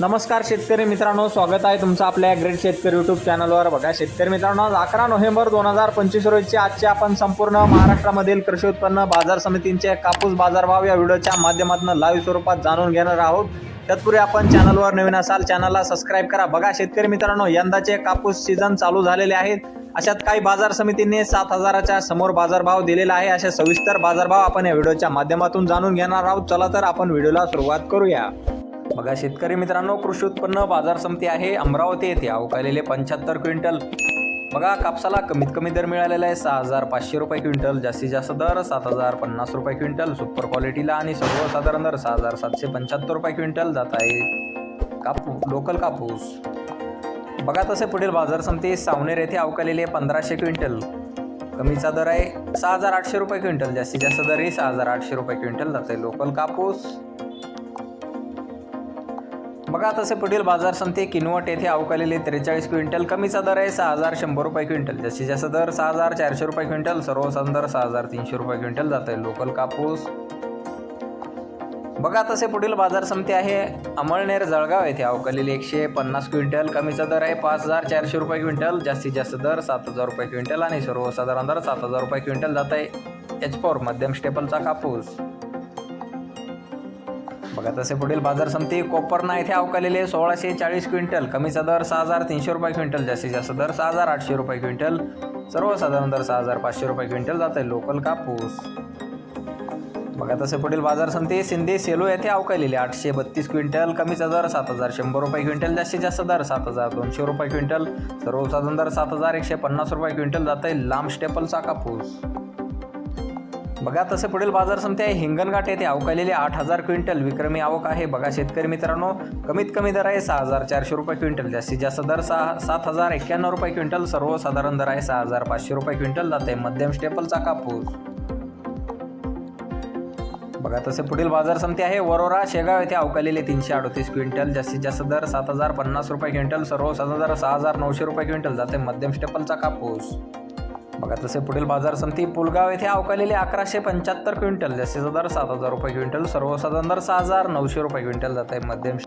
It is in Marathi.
नमस्कार शेतकरी मित्रांनो स्वागत आहे तुमचं आपल्या ग्रेट शेतकरी युट्यूब चॅनलवर बघा शेतकरी मित्रांनो आज अकरा नोव्हेंबर दोन हजार पंचवीस रोजीचे आजचे आपण संपूर्ण महाराष्ट्रामधील कृषी उत्पन्न बाजार समितींचे कापूस बाजारभाव या व्हिडिओच्या माध्यमातून लाईव्ह स्वरूपात जाणून घेणार आहोत. तत्पूर्वी आपण चॅनलवर नवीन असाल चॅनलला सबस्क्राईब करा. बघा शेतकरी मित्रांनो यंदाचे कापूस सीझन चालू झालेले आहेत. अशात काही बाजार समितींनी सात हजाराच्या समोर बाजारभाव दिलेला आहे. असे सविस्तर बाजारभाव आपण या व्हिडिओच्या माध्यमातून जाणून घेणार आहोत. चला तर आपण व्हिडिओला सुरुवात करूया. बघा शेतकरी मित्रांनो कृषी उत्पन्न बाजार समिती आहे. अमरावती येथे अवकालेले पंच्याहत्तर क्विंटल. बघा कापसाला कमीत कमी दर मिळालेला आहे. सहा हजार पाचशे रुपये क्विंटल जास्तीत जास्त दर सात हजार पन्नास रुपये क्विंटल सुपर क्वालिटीला आणि सर्वसाधारण दर सहा हजार सातशे पंच्याहत्तर रुपये क्विंटल जात आहे. कापू लोकल कापूस. बघा तसे पुढील बाजार समिती सावनेर येथे अवकालेले पंधराशे क्विंटल. कमीचा दर आहे सहा हजार आठशे रुपये क्विंटल जास्तीत जास्त दर ही सहा हजार आठशे रुपये क्विंटल जाते लोकल कापूस. बघा तसे पुढील बाजार समिती किनवट येथे अवकालेले त्रेचाळीस क्विंटल. कमीचा दर आहे सहा हजार शंभर रुपये क्विंटल. जास्तीत जास्त दर सहा हजार चारशे रुपये क्विंटल. सर्वसाधारण दर सहा हजार तीनशे रुपये क्विंटल जात आहे लोकल कापूस. बघा तसे पुढील बाजार समिती आहे अमळनेर जळगाव येथे अवकालेले एकशे पन्नास क्विंटल. कमीचा दर आहे पाच हजार चारशे रुपये क्विंटल. जास्तीत जास्त दर सात हजार रुपये क्विंटल आणि सर्वसाधारण दर सात हजार रुपये क्विंटल जात आहे. एच फोर मध्यम स्टेपलचा कापूस. बघा तसे पुढील बाजार समिती कोपरना येथे अवकालेले सोळाशे चाळीस क्विंटल. कमीचा दर सहा हजार तीनशे रुपये क्विंटल जास्तीत जास्त दर सहा हजार आठशे रुपये क्विंटल. सर्वसाधारण दर सहा हजार पाचशे रुपये क्विंटल जात आहे लोकल कापूस. बघा तसे पुढील बाजार समिती सिंधी सेलू येथे अवकालेले आठशे बत्तीस क्विंटल. कमीचा दर सात हजार शंभर रुपये क्विंटल जास्तीत जास्त दर सात हजार दोनशे रुपये क्विंटल. सर्वसाधारण दर सात हजार एकशे पन्नास रुपये क्विंटल जात आहे लांब स्टेपलचा कापूस. बघा तसे पुढील बाजार समिती आहे हिंगणघाट येथे अवकालेले आठ हजार क्विंटल विक्रमी आवक आहे. बघा शेतकरी मित्रांनो कमीत कमी दर आहे सहा हजार चारशे रुपये क्विंटल. जास्तीत जास्त दर सहा सात हजार एक्क्याण्णव रुपये क्विंटल. सर्वसाधारण दर आहे सहा हजार पाचशे रुपये क्विंटल. जाते मध्यम स्टेपलचा कापूस. बघा तसे पुढील बाजार समिती आहे. वरोरा शेगाव येथे अवकालेले तीनशे अडतीस क्विंटल. जास्तीत जास्त दर सात हजार पन्नास रुपये क्विंटल. सर्वसाधारण दर सहा हजार नऊशे रुपये क्विंटल. जाते मध्यम स्टेपलचा कापूस. बघा तसे पुढील बाजार समिती पुलगाव येथे अवकालेले अकराशे पंच्याहत्तर क्विंटल जास्तीचा दर सात हजार रुपये क्विंटल सर्वसाधारण दर सहा हजार नऊशे रुपये क्विंटल जात आहे. मध्यम